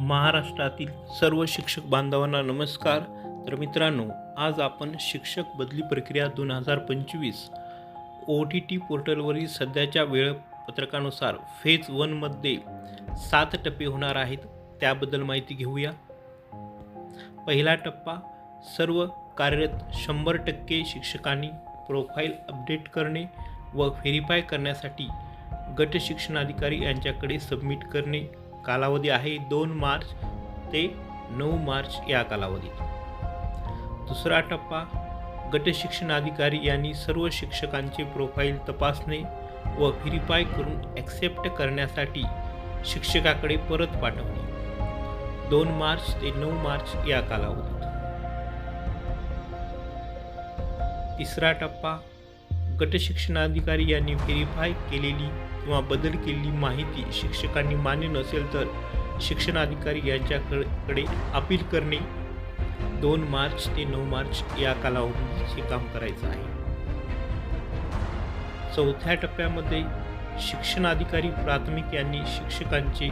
महाराष्ट्रातील सर्व शिक्षक बांधवांना नमस्कार. तर मित्रांनो आज आपण शिक्षक बदली प्रक्रिया दोन हजार पंचवीस ओ टी टी पोर्टलवरील सध्याच्या वेळपत्रकानुसार फेज वनमध्ये सात टप्पे होणार आहेत. त्याबद्दल माहिती घेऊया. पहिला टप्पा सर्व कार्यरत शंभर टक्के शिक्षकांनी प्रोफाईल अपडेट करणे व व्हेरीफाय करण्यासाठी गट शिक्षणाधिकारी यांच्याकडे सबमिट करणे. कालावधी आहे दोन मार्च ते नऊ मार्च या कालावधीत. दुसरा टप्पा गट शिक्षणाधिकारी यांनी सर्व शिक्षकांचे प्रोफाईल तपासणे व व्हेरीफाय करून ॲक्सेप्ट करण्यासाठी शिक्षकाकडे परत पाठवणे. दोन मार्च ते नऊ मार्च या कालावधीत. तिसरा टप्पा गट शिक्षणाधिकारी यांनी व्हेरीफाय केलेली किंवा बदल केलेली माहिती शिक्षकांनी मान्य नसेल तर शिक्षणाधिकारी यांच्याकडे अपील करणे दोन मार्च ते नऊ मार्च या कालावधीचे काम करायचं आहे. चौथ्या टप्प्यामध्ये शिक्षणाधिकारी प्राथमिक यांनी शिक्षकांचे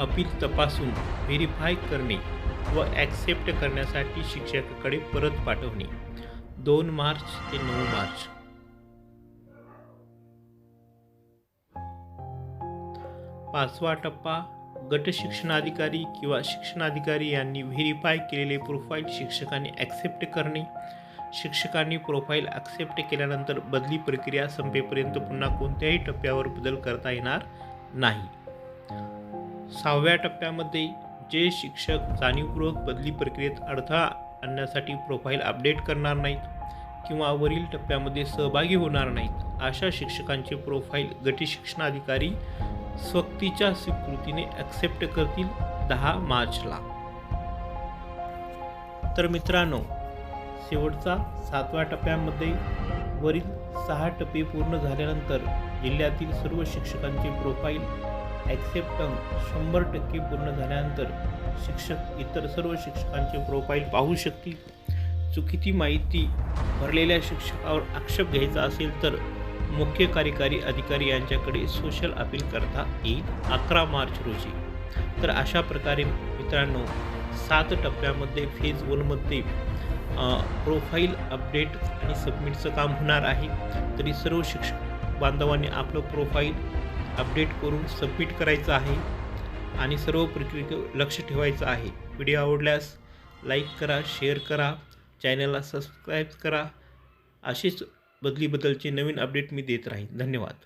अपील तपासून व्हेरीफाय करणे व ॲक्सेप्ट करण्यासाठी शिक्षकाकडे परत पाठवणे. दोन मार्च ते नऊ मार्च पाचवा टप्पा गट शिक्षणाधिकारी किंवा शिक्षणाधिकारी यांनी व्हेरीफाय केलेले प्रोफाईल शिक्षकांनी ॲक्सेप्ट करणे. शिक्षकांनी प्रोफाईल ॲक्सेप्ट केल्यानंतर बदली प्रक्रिया संपेपर्यंत पुन्हा कोणत्याही टप्प्यावर बदल करता येणार नाही. सहाव्या टप्प्यामध्ये जे शिक्षक जाणीवपूर्वक बदली प्रक्रियेत अडथळा आणण्यासाठी प्रोफाईल अपडेट करणार नाहीत किंवा वरील टप्प्यामध्ये सहभागी होणार नाहीत अशा शिक्षकांचे प्रोफाईल गटी शिक्षणाधिकारी स्वक्तीच्या स्वीकृतीने ॲक्सेप्ट करतील दहा मार्चला. तर मित्रांनो शेवटचा सातव्या टप्प्यामध्ये वरील सहा टप्पे पूर्ण झाल्यानंतर जिल्ह्यातील सर्व शिक्षकांचे प्रोफाईल ॲक्सेप्टन्स शंभर टक्के पूर्ण झाल्यानंतर शिक्षक इतर सर्व शिक्षकांचे प्रोफाईल पाहू शकतील. चुकीची माहिती भरलेल्या शिक्षकावर आक्षेप घ्यायचा असेल तर मुख्य कार्यकारी अधिकारी यांच्याकडे सोशल अपील करता येईल अकरा मार्च रोजी. तर अशा प्रकारे मित्रांनो सात टप्प्यामध्ये फेज वनमध्ये प्रोफाईल अपडेट आणि सबमिटचं काम होणार आहे. तरी सर्व शिक्षक बांधवांनी आपलं प्रोफाईल अपडेट करून सबमिट करायचं आहे आणि सर्व प्रक्रिये लक्ष ठेवायचं आहे. व्हिडिओ आवडल्यास लाईक करा शेअर करा चॅनलला सबस्क्राईब करा. अशीच बदलीबद्दलचे नवीन अपडेट मी देत राहीन. धन्यवाद.